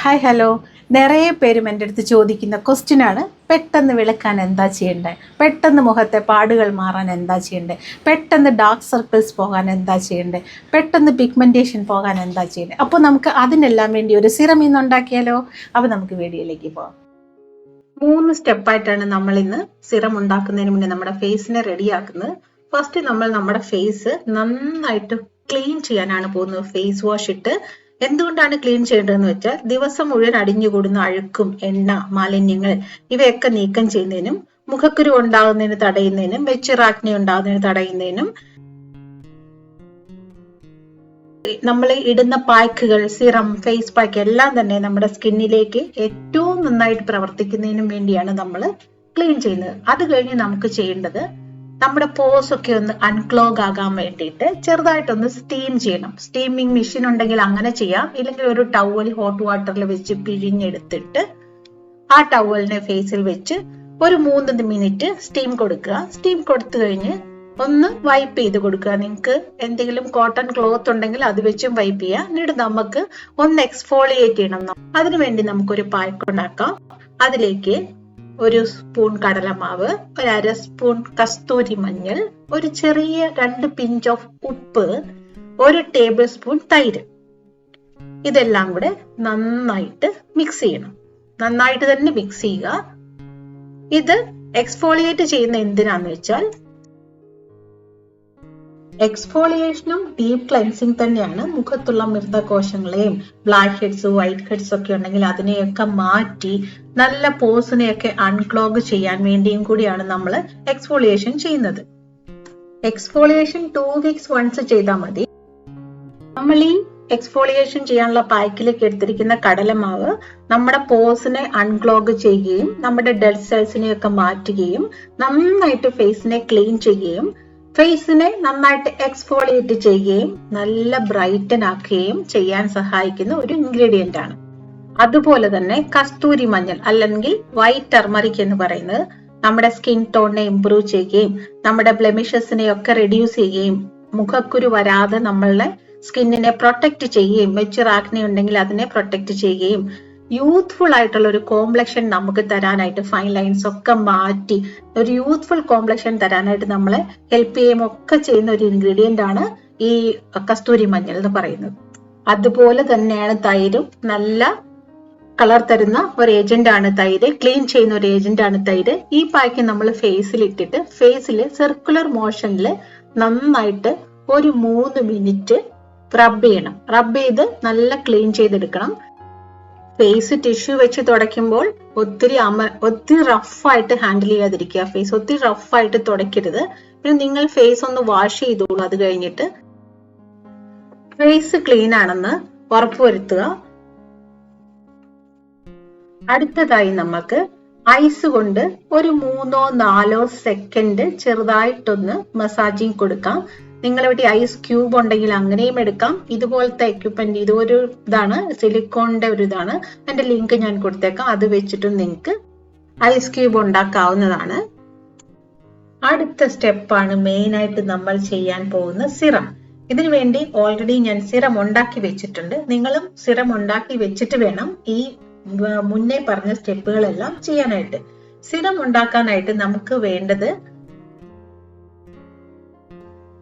Hi hello നിറയെ പേരും എന്റെ അടുത്ത് ചോദിക്കുന്ന ക്വസ്റ്റ്യനാണ് പെട്ടെന്ന് വിളക്കാൻ എന്താ ചെയ്യേണ്ടത് പെട്ടെന്ന് മുഖത്തെ പാടുകൾ മാറാൻ എന്താ ചെയ്യേണ്ടത് പെട്ടെന്ന് ഡാർക്ക് സർക്കിൾസ് പോകാൻ എന്താ ചെയ്യേണ്ടത് പെട്ടെന്ന് പിഗ്മെന്റേഷൻ പോകാൻ എന്താ ചെയ്യേണ്ടത് അപ്പോൾ നമുക്ക് അതിനെല്ലാം വേണ്ടി ഒരു സിറം ഇന്ന് ഉണ്ടാക്കിയാലോ? അപ്പോൾ നമുക്ക് വീഡിയോയിലേക്ക് പോകാം മൂന്ന് സ്റ്റെപ്പായിട്ടാണ് നമ്മൾ ഇന്ന് സിറം ഉണ്ടാക്കുന്നതിന് മുന്നേ നമ്മുടെ ഫേസിനെ റെഡിയാക്കുന്നത് ഫസ്റ്റ് നമ്മൾ നമ്മുടെ ഫേസ് നന്നായിട്ട് ക്ലീൻ ചെയ്യാനാണ് പോകുന്നത്. ഫേസ് വാഷ് ഇട്ട് എന്തുകൊണ്ടാണ് ക്ലീൻ ചെയ്യേണ്ടതെന്ന് വെച്ചാൽ ദിവസം മുഴുവൻ അടിഞ്ഞുകൂടുന്ന അഴുക്കും എണ്ണ മാലിന്യങ്ങൾ ഇവയൊക്കെ നീക്കം ചെയ്യുന്നതിനും മുഖക്കുരു ഉണ്ടാകുന്നതിന് തടയുന്നതിനും വെച്ചിറാക്നി ഉണ്ടാകുന്നതിന് തടയുന്നതിനും നമ്മൾ ഇടുന്ന പാക്കുകൾ സിറം ഫേസ് പാക്ക് എല്ലാം തന്നെ നമ്മുടെ സ്കിന്നിലേക്ക് ഏറ്റവും നന്നായിട്ട് പ്രവർത്തിക്കുന്നതിനും വേണ്ടിയാണ് നമ്മൾ ക്ലീൻ ചെയ്യുന്നത്. അത് കഴിഞ്ഞ് നമുക്ക് ചെയ്യേണ്ടത് നമ്മുടെ പോസ് ഒക്കെ ഒന്ന് അൺക്ലോഗ് ആകാൻ വേണ്ടിയിട്ട് ചെറുതായിട്ടൊന്ന് സ്റ്റീം ചെയ്യണം. സ്റ്റീമിങ് മെഷീൻ ഉണ്ടെങ്കിൽ അങ്ങനെ ചെയ്യാം. ഇല്ലെങ്കിൽ ഒരു ടവൽ ഹോട്ട് വാട്ടറിൽ വെച്ച് പിഴിഞ്ഞെടുത്തിട്ട് ആ ടവലിനെ ഫേസിൽ വെച്ച് ഒരു മൂന്ന് മിനിറ്റ് സ്റ്റീം കൊടുക്കുക. സ്റ്റീം കൊടുത്തു കഴിഞ്ഞ് ഒന്ന് വൈപ്പ് ചെയ്ത് കൊടുക്കുക. നിങ്ങൾക്ക് എന്തെങ്കിലും കോട്ടൺ ക്ലോത്ത് ഉണ്ടെങ്കിൽ അത് വെച്ചും വൈപ്പ് ചെയ്യാം എന്നിട്ട് നമുക്ക് ഒന്ന് എക്സ്ഫോളിയേറ്റ് ചെയ്യണം. അതിനുവേണ്ടി നമുക്കൊരു പായ്ക്ക് ഉണ്ടാക്കാം. അതിലേക്ക് ഒരു സ്പൂൺ കടലമാവ് ഒരു അര സ്പൂൺ കസ്തൂരി മഞ്ഞൾ ഒരു ചെറിയ രണ്ട് പിഞ്ച് ഓഫ് ഉപ്പ് ഒരു ടേബിൾ സ്പൂൺ തൈര്. ഇതെല്ലാം കൂടെ നന്നായിട്ട് മിക്സ് ചെയ്യണം. നന്നായിട്ട് തന്നെ മിക്സ് ചെയ്യുക. ഇത് എക്സ്ഫോളിയേറ്റ് ചെയ്യുന്ന എന്തിനാന്ന് വെച്ചാൽ എക്സ്ഫോളിയേഷനും ഡീപ് ക്ലെൻസിങ് തന്നെയാണ് മുഖത്തുള്ള മൃതകോശങ്ങളെയും ബ്ലാക്ക് ഹെഡ്സ് വൈറ്റ് ഹെഡ്സ് ഒക്കെ ഉണ്ടെങ്കിൽ അതിനെയൊക്കെ മാറ്റി നല്ല പോസിനെയൊക്കെ അൺക്ലോഗ് ചെയ്യാൻ വേണ്ടിയും കൂടിയാണ് നമ്മൾ എക്സ്ഫോളിയേഷൻ ചെയ്യുന്നത്. എക്സ്ഫോളിയേഷൻ ടു വീക്സ് വൺസ് ചെയ്താൽ മതി. നമ്മൾ ഈ എക്സ്ഫോളിയേഷൻ ചെയ്യാനുള്ള പാക്കിലേക്ക് എടുത്തിരിക്കുന്ന കടലമാവ് നമ്മുടെ പോസിനെ അൺക്ലോഗ് ചെയ്യുകയും നമ്മുടെ ഡെഡ് സെൽസിനെയൊക്കെ മാറ്റുകയും നന്നായിട്ട് ഫേസിനെ ക്ലീൻ ചെയ്യുകയും ഫേസിനെ നന്നായിട്ട് എക്സ്ഫോളിയേറ്റ് ചെയ്യുകയും നല്ല ബ്രൈറ്റൻ ആക്കുകയും ചെയ്യാൻ സഹായിക്കുന്ന ഒരു ഇൻഗ്രീഡിയന്റ് ആണ്. അതുപോലെ തന്നെ കസ്തൂരി മഞ്ഞൾ അല്ലെങ്കിൽ വൈറ്റ് ടർമറിക് എന്ന് പറയുന്നത് നമ്മുടെ സ്കിൻ ടോണിനെ ഇംപ്രൂവ് ചെയ്യുകയും നമ്മുടെ ബ്ലെമിഷസിനെ ഒക്കെ റെഡ്യൂസ് ചെയ്യുകയും മുഖക്കുരു വരാതെ നമ്മളുടെ സ്കിന്നിനെ പ്രൊട്ടക്ട് ചെയ്യുകയും മെച്ചുറാക്നെ ഉണ്ടെങ്കിൽ അതിനെ പ്രൊട്ടക്ട് ചെയ്യുകയും യൂത്ത്ഫുൾ ആയിട്ടുള്ള ഒരു കോംപ്ലക്ഷൻ നമുക്ക് തരാനായിട്ട് ഫൈൻ ലൈൻസ് ഒക്കെ മാറ്റി ഒരു യൂത്ത്ഫുൾ കോംപ്ലക്ഷൻ തരാനായിട്ട് നമ്മളെ ഹെൽപ്പ് ചെയ്യുകയും ഒക്കെ ചെയ്യുന്ന ഒരു ഇൻഗ്രീഡിയന്റ് ആണ് ഈ കസ്തൂരി മഞ്ഞൾ എന്ന് പറയുന്നത്. അതുപോലെ തന്നെയാണ് തൈരും. നല്ല കളർ തരുന്ന ഒരു ഏജന്റ് ആണ് തൈര്. ക്ലീൻ ചെയ്യുന്ന ഒരു ഏജന്റ് ആണ് തൈര്. ഈ പാക്ക് നമ്മൾ ഫേസിൽ ഇട്ടിട്ട് ഫേസിൽ സർക്കുലർ മോഷനിൽ നന്നായിട്ട് ഒരു മൂന്ന് മിനിറ്റ് റബ്ബ് ചെയ്യണം. റബ്ബ് ചെയ്ത് നല്ല ക്ലീൻ ചെയ്തെടുക്കണം. ഫേസ് ടിഷ്യൂ വെച്ച് തുടയ്ക്കുമ്പോൾ ഒത്തിരി അമ ഒത്തിരി റഫായിട്ട് ഹാൻഡിൽ ചെയ്യാതിരിക്കുക. ഫേസ് ഒത്തിരി റഫായിട്ട് തുടയ്ക്കരുത്. പിന്നെ നിങ്ങൾ ഫേസ് ഒന്ന് വാഷ് ചെയ്തോളൂ. അത് കഴിഞ്ഞിട്ട് ഫേസ് ക്ലീൻ ആണെന്ന് ഉറപ്പുവരുത്തുക. അടുത്തതായി നമുക്ക് ഐസ് കൊണ്ട് ഒരു മൂന്നോ നാലോ സെക്കൻഡ് ചെറുതായിട്ടൊന്ന് മസാജിങ് കൊടുക്കാം. നിങ്ങളിവിടെ ഐസ് ക്യൂബ് ഉണ്ടെങ്കിൽ അങ്ങനെയും എടുക്കാം. ഇതുപോലത്തെ എക്യുപ്മെന്റ് ഇതൊരു ഇതാണ് സിലിക്കോണിന്റെ ഒരു ഇതാണ്. അതിന്റെ ലിങ്ക് ഞാൻ കൊടുത്തേക്കാം. അത് വെച്ചിട്ടും നിങ്ങൾക്ക് ഐസ് ക്യൂബ് ഉണ്ടാക്കാവുന്നതാണ്. അടുത്ത സ്റ്റെപ്പാണ് മെയിൻ ആയിട്ട് നമ്മൾ ചെയ്യാൻ പോകുന്ന സിറം. ഇതിനു വേണ്ടി ഓൾറെഡി ഞാൻ സിറം ഉണ്ടാക്കി വെച്ചിട്ടുണ്ട്. നിങ്ങളും സിറം ഉണ്ടാക്കി വെച്ചിട്ട് വേണം ഈ മുന്നേ പറഞ്ഞ സ്റ്റെപ്പുകളെല്ലാം ചെയ്യാനായിട്ട്. സിറം ഉണ്ടാക്കാനായിട്ട് നമുക്ക് വേണ്ടത്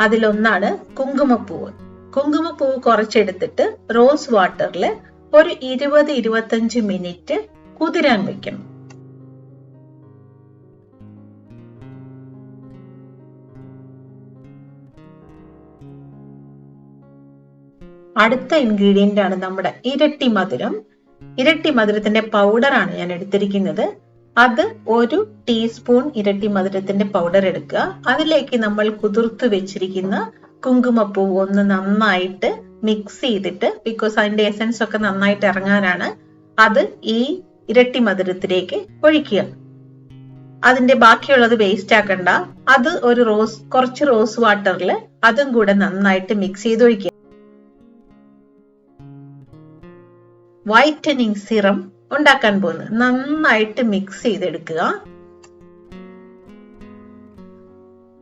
അതിലൊന്നാണ് കുങ്കുമപ്പൂവ്. കുങ്കുമപ്പൂവ് കുറച്ചെടുത്തിട്ട് റോസ് വാട്ടറിൽ ഒരു ഇരുപത് ഇരുപത്തഞ്ച് മിനിറ്റ് കുതിരാൻ വെക്കണം. അടുത്ത ഇൻഗ്രീഡിയന്റ് ആണ് നമ്മുടെ ഇരട്ടി മധുരം. ഇരട്ടി മധുരത്തിന്റെ പൗഡർ ആണ് ഞാൻ എടുത്തിരിക്കുന്നത്. അത് ഒരു ടീസ്പൂൺ ഇരട്ടി മധുരത്തിന്റെ പൗഡർ എടുക്കുക. അതിലേക്ക് നമ്മൾ കുതിർത്ത് വെച്ചിരിക്കുന്ന കുങ്കുമപ്പൂ ഒന്ന് നന്നായിട്ട് മിക്സ് ചെയ്തിട്ട് ബിക്കോസ് അതിന്റെ എസൻസ് ഒക്കെ നന്നായിട്ട് ഇറങ്ങാനാണ് അത് ഈ ഇരട്ടി മധുരത്തിലേക്ക് ഒഴിക്കുക. അതിന്റെ ബാക്കിയുള്ളത് വേസ്റ്റ് ആക്കണ്ട. അത് ഒരു റോസ് കുറച്ച് റോസ് വാട്ടറിൽ അതും കൂടെ നന്നായിട്ട് മിക്സ് ചെയ്ത് ഒഴിക്കുക. വൈറ്റനിങ് സിറം ഉണ്ടാക്കാൻ പോകുന്നത് നന്നായിട്ട് മിക്സ് ചെയ്തെടുക്കുക.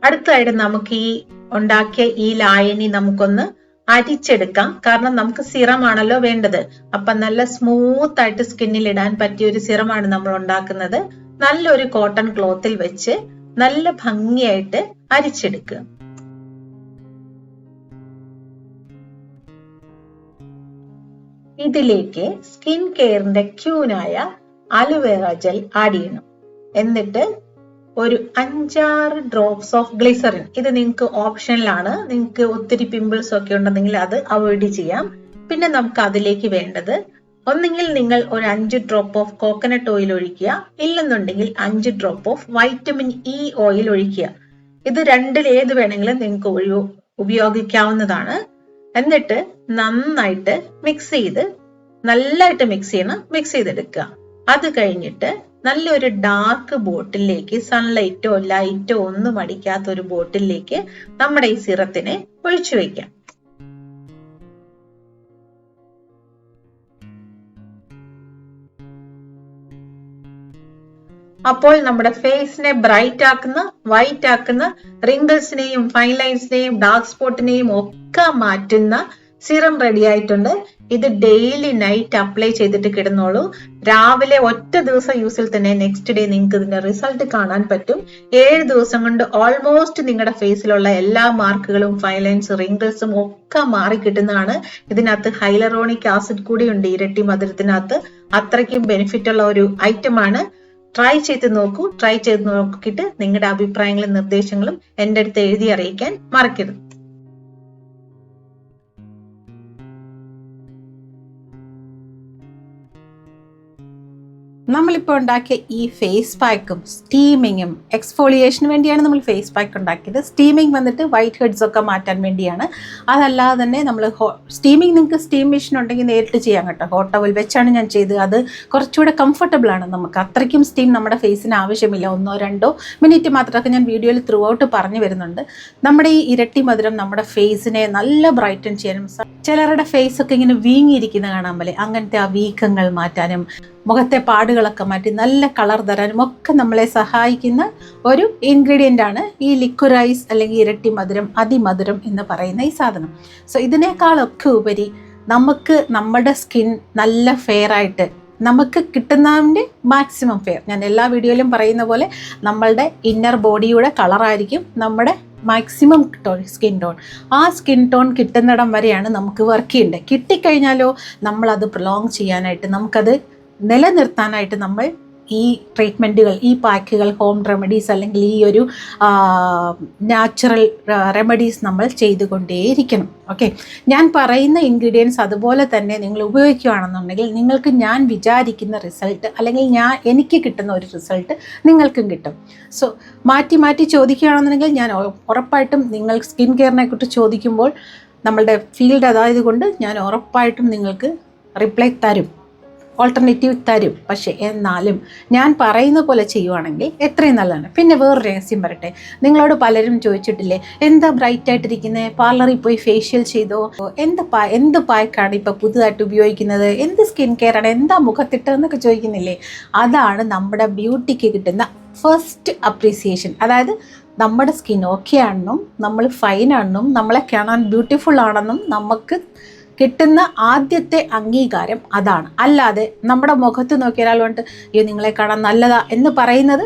അടുത്തതായിട്ട് നമുക്ക് ഈ ഉണ്ടാക്കിയ ഈ ലായനി നമുക്കൊന്ന് അരിച്ചെടുക്കാം. കാരണം നമുക്ക് സിറമാണല്ലോ വേണ്ടത്. അപ്പൊ നല്ല സ്മൂത്ത് ആയിട്ട് സ്കിന്നിൽ ഇടാൻ പറ്റിയ ഒരു സിറമാണ് നമ്മൾ ഉണ്ടാക്കുന്നത്. നല്ലൊരു കോട്ടൺ ക്ലോത്തിൽ വെച്ച് നല്ല ഭംഗിയായിട്ട് അരിച്ചെടുക്കുക. ഇതിലേക്ക് സ്കിൻ കെയറിന്റെ ക്യൂനായ അലുവേറ ജെൽ ആഡ് ചെയ്യണം എന്നിട്ട് ഒരു അഞ്ചാറ് ഡ്രോപ്സ് ഓഫ് ഗ്ലിസറിൻ. ഇത് നിങ്ങൾക്ക് ഓപ്ഷനിലാണ്. നിങ്ങൾക്ക് ഒത്തിരി പിമ്പിൾസ് ഒക്കെ ഉണ്ടെങ്കിൽ അത് അവോയ്ഡ് ചെയ്യാം. പിന്നെ നമുക്ക് അതിലേക്ക് വേണ്ടത് ഒന്നെങ്കിൽ നിങ്ങൾ ഒരു അഞ്ച് ഡ്രോപ്പ് ഓഫ് കോക്കനട്ട് ഓയിൽ ഒഴിക്കുക. ഇല്ലെന്നുണ്ടെങ്കിൽ അഞ്ച് drop of vitamin E oil ഒഴിക്കുക. ഇത് രണ്ടിൽ ഏത് വേണമെങ്കിലും നിങ്ങൾക്ക് ഉപയോഗിക്കാവുന്നതാണ്. എന്നിട്ട് നന്നായിട്ട് മിക്സ് ചെയ്ത് നല്ലായിട്ട് മിക്സ് ചെയ്യണം മിക്സ് ചെയ്തെടുക്കുക. അത് കഴിഞ്ഞിട്ട് നല്ലൊരു ഡാർക്ക് ബോട്ടിലേക്ക് സൺലൈറ്റോ ലൈറ്റോ ഒന്നും അടിക്കാത്ത ഒരു ബോട്ടിലേക്ക് നമ്മുടെ ഈ സിറത്തിനെ ഒഴിച്ചു വെക്കാം അപ്പോൾ നമ്മുടെ ഫേസിനെ ബ്രൈറ്റ് ആക്കുന്ന വൈറ്റ് ആക്കുന്ന റിങ്കിൾസിനെയും ഫൈൻ ലൈൻസിനെയും ഡാർക്ക് സ്പോട്ടിനെയും ഒക്കെ മാറ്റുന്ന സിറം റെഡി ആയിട്ടുണ്ട്. ഇത് ഡെയിലി നൈറ്റ് അപ്ലൈ ചെയ്തിട്ട് കിടന്നോളൂ. രാവിലെ ഒറ്റ ദിവസം യൂസിൽ തന്നെ നെക്സ്റ്റ് ഡേ നിങ്ങൾക്ക് ഇതിന്റെ റിസൾട്ട് കാണാൻ പറ്റും. ഏഴ് ദിവസം കൊണ്ട് ഓൾമോസ്റ്റ് നിങ്ങളുടെ ഫേസിലുള്ള എല്ലാ മാർക്കുകളും ഫൈലൈൻസ് റിങ്കിൾസും ഒക്കെ മാറി കിട്ടുന്നതാണ്. ഇതിനകത്ത് ഹൈലറോണിക് ആസിഡ് കൂടി ഉണ്ട് ഇരട്ടി മധുരത്തിനകത്ത്. അത്രയ്ക്കും ബെനിഫിറ്റ് ഉള്ള ഒരു ഐറ്റം ആണ്. ട്രൈ ചെയ്ത് നോക്കൂ ട്രൈ ചെയ്ത് നോക്കിയിട്ട് നിങ്ങളുടെ അഭിപ്രായങ്ങളും നിർദ്ദേശങ്ങളും എന്റെ അടുത്ത് എഴുതി അറിയിക്കാൻ മറക്കരുത്. നമ്മളിപ്പോൾ ഉണ്ടാക്കിയ ഈ ഫേസ് പാക്കും സ്റ്റീമിങ്ങും എക്സ്ഫോളിയേഷന് വേണ്ടിയാണ് നമ്മൾ ഫേസ് പാക്ക് ഉണ്ടാക്കിയത്. സ്റ്റീമിങ് വന്നിട്ട് വൈറ്റ് ഹെഡ്സ് ഒക്കെ മാറ്റാൻ വേണ്ടിയാണ്. അതല്ലാതെ തന്നെ നമ്മൾ ഹോ സ്റ്റീമിങ് നിങ്ങൾക്ക് സ്റ്റീം മെഷീൻ ഉണ്ടെങ്കിൽ നേരിട്ട് ചെയ്യാം കേട്ടോ. ഹോട്ട് ടവൽ വെച്ചാണ് ഞാൻ ചെയ്തത്. അത് കുറച്ചുകൂടെ കംഫർട്ടബിൾ ആണ് നമുക്ക്. അത്രയ്ക്കും സ്റ്റീം നമ്മുടെ ഫേസിന് ആവശ്യമില്ല. ഒന്നോ രണ്ടോ മിനിറ്റ് മാത്രമൊക്കെ ഞാൻ വീഡിയോയിൽ ത്രൂ ഔട്ട് പറഞ്ഞു വരുന്നുണ്ട്. നമ്മുടെ ഈ ഇരട്ടി മധുരം നമ്മുടെ ഫേസിനെ നല്ല ബ്രൈറ്റൻ ചെയ്യാനും ചിലരുടെ ഒക്കെ ഇങ്ങനെ വീങ്ങിയിരിക്കുന്ന കാണാൻ പോലെ. അങ്ങനത്തെ ആ വീക്കങ്ങൾ മാറ്റാനും മുഖത്തെ പാടുകളൊക്കെ മാറ്റി നല്ല കളർ തരാനും ഒക്കെ നമ്മളെ സഹായിക്കുന്ന ഒരു ഇൻഗ്രീഡിയന്റ് ആണ് ഈ ലിക്വറൈസ് അല്ലെങ്കിൽ ഇരട്ടി മധുരം അതിമധുരം എന്ന് പറയുന്ന ഈ സാധനം. സോ ഇതിനേക്കാളൊക്കെ ഉപരി നമുക്ക് നമ്മുടെ സ്കിൻ നല്ല ഫെയർ ആയിട്ട് നമുക്ക് കിട്ടുന്നതിന്റെ മാക്സിമം ഫെയർ ഞാൻ എല്ലാ വീഡിയോയിലും പറയുന്ന പോലെ നമ്മളുടെ ഇന്നർ ബോഡിയുടെ കളറായിരിക്കും നമ്മുടെ മാക്സിമം ടോൺ സ്കിൻ ടോൺ ആ സ്കിൻ ടോൺ കിട്ടുന്നിടം വരെയാണ് നമുക്ക് വർക്ക് ചെയ്യേണ്ടത്. കിട്ടിക്കഴിഞ്ഞാലോ നമ്മളത് പ്രൊലോങ് ചെയ്യാനായിട്ട് നമുക്കത് നിലനിർത്താനായിട്ട് നമ്മൾ ഈ ട്രീറ്റ്മെന്റുകൾ ഈ പാക്കുകൾ ഹോം റെമഡീസ് അല്ലെങ്കിൽ ഈ ഒരു നാച്ചുറൽ റെമഡീസ് നമ്മൾ ചെയ്തുകൊണ്ടേയിരിക്കണം. ഓക്കെ ഞാൻ പറയുന്ന ഇൻഗ്രീഡിയൻസ് അതുപോലെ തന്നെ നിങ്ങൾ ഉപയോഗിക്കുകയാണെന്നുണ്ടെങ്കിൽ നിങ്ങൾക്ക് ഞാൻ വിചാരിക്കുന്ന റിസൾട്ട് അല്ലെങ്കിൽ ഞാൻ എനിക്ക് കിട്ടുന്ന ഒരു റിസൾട്ട് നിങ്ങൾക്കും കിട്ടും. സോ മാറ്റി മാറ്റി ചോദിക്കുകയാണെന്നുണ്ടെങ്കിൽ ഞാൻ ഉറപ്പായിട്ടും നിങ്ങൾ സ്കിൻ കെയറിനെ കുറിച്ച് ചോദിക്കുമ്പോൾ നമ്മളുടെ ഫീൽഡ് അതായത് കൊണ്ട് ഞാൻ ഉറപ്പായിട്ടും നിങ്ങൾക്ക് റിപ്ലൈ തരും. ഓൾട്ടർനേറ്റീവ് തരും. പക്ഷേ എന്നാലും ഞാൻ പറയുന്ന പോലെ ചെയ്യുവാണെങ്കിൽ എത്രയും നല്ലതാണ്. പിന്നെ വേറെ രഹസ്യം പറയട്ടെ. നിങ്ങളോട് പലരും ചോദിച്ചിട്ടില്ലേ എന്താ ബ്രൈറ്റ് ആയിട്ടിരിക്കുന്നത് പാർലറിൽ പോയി ഫേഷ്യൽ ചെയ്തോ? എന്ത് പാ എന്ത് പായ്ക്കാണ് ഇപ്പോൾ പുതുതായിട്ട് ഉപയോഗിക്കുന്നത്? എന്ത് സ്കിൻ കെയർ ആണ്? എന്താ മുഖത്തിട്ടതെന്നൊക്കെ ചോദിക്കുന്നില്ലേ? അതാണ് നമ്മുടെ ബ്യൂട്ടിക്ക് കിട്ടുന്ന ഫസ്റ്റ് അപ്രീസിയേഷൻ അതായത് നമ്മുടെ സ്കിൻ ഓക്കെ ആണെന്നും നമ്മൾ ഫൈൻ ആണെന്നും നമ്മളെ കാണാൻ ബ്യൂട്ടിഫുൾ ആണെന്നും നമുക്ക് കിട്ടുന്ന ആദ്യത്തെ അംഗീകാരം അതാണ്. അല്ലാതെ നമ്മുടെ മുഖത്ത് നോക്കിയ ഒരാൾ വന്നിട്ട് അയ്യോ നിങ്ങളെ കാണാൻ നല്ലതാ എന്ന് പറയുന്നത്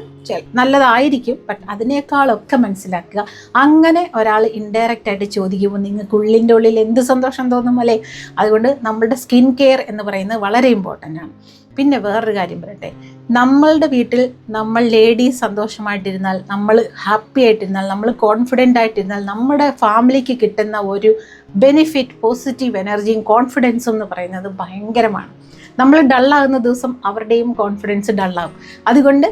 നല്ലതായിരിക്കും. ബട്ട് അതിനേക്കാളൊക്കെ മനസ്സിലാക്കുക. അങ്ങനെ ഒരാൾ ഇൻഡയറക്റ്റ് ആയിട്ട് ചോദിക്കുമ്പോൾ നിങ്ങൾക്ക് ഉള്ളിന്റെ ഉള്ളിൽ എന്ത് സന്തോഷം തോന്നും അല്ലേ? അതുകൊണ്ട് നമ്മുടെ സ്കിൻ കെയർ എന്ന് പറയുന്നത് വളരെ ഇമ്പോർട്ടന്റ് ആണ്. പിന്നെ വേറൊരു കാര്യം പറയട്ടെ. നമ്മളുടെ വീട്ടിൽ നമ്മൾ ലേഡീസ് സന്തോഷമായിട്ടിരുന്നാൽ നമ്മൾ ഹാപ്പി ആയിട്ടിരുന്നാൽ നമ്മൾ കോൺഫിഡന്റ് ആയിട്ടിരുന്നാൽ നമ്മുടെ ഫാമിലിക്ക് കിട്ടുന്ന ഒരു ബെനിഫിറ്റ് പോസിറ്റീവ് എനർജിയും കോൺഫിഡൻസും എന്ന് പറയുന്നത് ഭയങ്കരമാണ്. നമ്മൾ ഡള്ളാകുന്ന ദിവസം അവരുടെയും കോൺഫിഡൻസ് ഡള്ളാകും അതുകൊണ്ട്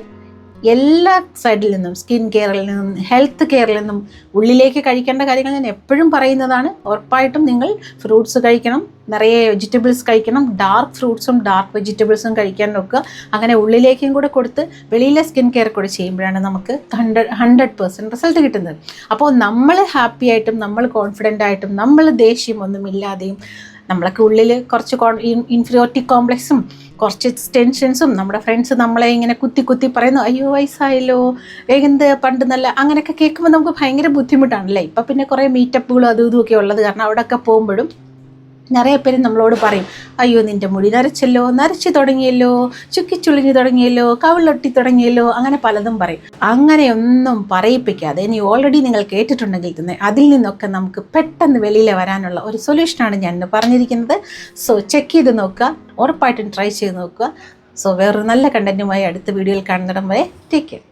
എല്ലാ സൈഡിൽ നിന്നും സ്കിൻ കെയറിൽ നിന്നും ഹെൽത്ത് കെയറിൽ നിന്നും ഉള്ളിലേക്ക് കഴിക്കേണ്ട കാര്യങ്ങൾ ഞാൻ എപ്പോഴും പറയുന്നതാണ്. ഉറപ്പായിട്ടും നിങ്ങൾ ഫ്രൂട്ട്സ് കഴിക്കണം നിറയെ വെജിറ്റബിൾസ് കഴിക്കണം ഡാർക്ക് ഫ്രൂട്ട്സും ഡാർക്ക് വെജിറ്റബിൾസും കഴിക്കാൻ നോക്കുക. അങ്ങനെ ഉള്ളിലേക്കും കൂടെ കൊടുത്ത് വെളിയിലെ സ്കിൻ കെയർ കൂടെ ചെയ്യുമ്പോഴാണ് നമുക്ക് ഹൺഡ്രഡ് ഹൺഡ്രഡ് പെർസെന്റ് റിസൾട്ട് കിട്ടുന്നത്. അപ്പോൾ നമ്മൾ ഹാപ്പി ആയിട്ടും നമ്മൾ കോൺഫിഡന്റ് ആയിട്ടും നമ്മൾ ദേഷ്യം ഒന്നും ഇല്ലാതെയും നമ്മളൊക്കെ ഉള്ളിൽ കുറച്ച് ഇൻഫീരിയോറിറ്റി കോംപ്ലക്സും കുറച്ച് ടെൻഷൻസും നമ്മുടെ ഫ്രണ്ട്സ് നമ്മളെ ഇങ്ങനെ കുത്തി കുത്തി പറയുന്നു അയ്യോ വയസ്സായല്ലോ എന്ത് പണ്ട് നല്ല അങ്ങനെയൊക്കെ കേൾക്കുമ്പോൾ നമുക്ക് ഭയങ്കര ബുദ്ധിമുട്ടാണല്ലേ ഇപ്പം പിന്നെ കുറേ മീറ്റപ്പുകളും അതും ഇതും ഒക്കെ ഉള്ളത് കാരണം അവിടെയൊക്കെ പോകുമ്പോഴും നിറയെ പേര് നമ്മളോട് പറയും അയ്യോ നിന്റെ മുടി നരച്ചല്ലോ നരച്ചു തുടങ്ങിയല്ലോ ചുക്കിച്ചുളിഞ്ഞു തുടങ്ങിയല്ലോ കവിളൊട്ടി തുടങ്ങിയല്ലോ അങ്ങനെ പലതും പറയും. അങ്ങനെയൊന്നും പറയിപ്പിക്കാതെ ഇനി ഓൾറെഡി നിങ്ങൾ കേട്ടിട്ടുണ്ടെങ്കിൽ തന്നെ അതിൽ നിന്നൊക്കെ നമുക്ക് പെട്ടെന്ന് വെളിയിൽ വരാനുള്ള ഒരു സൊല്യൂഷനാണ് ഞാൻ പറഞ്ഞിരിക്കുന്നത്. സോ ചെക്ക് ചെയ്ത് നോക്കുക ഉറപ്പായിട്ടും ട്രൈ ചെയ്ത് നോക്കുക. സോ വേറൊരു നല്ല കണ്ടന്റുമായി അടുത്ത വീഡിയോയിൽ കാണുന്നിടം വരെ ടേക്ക് കെയർ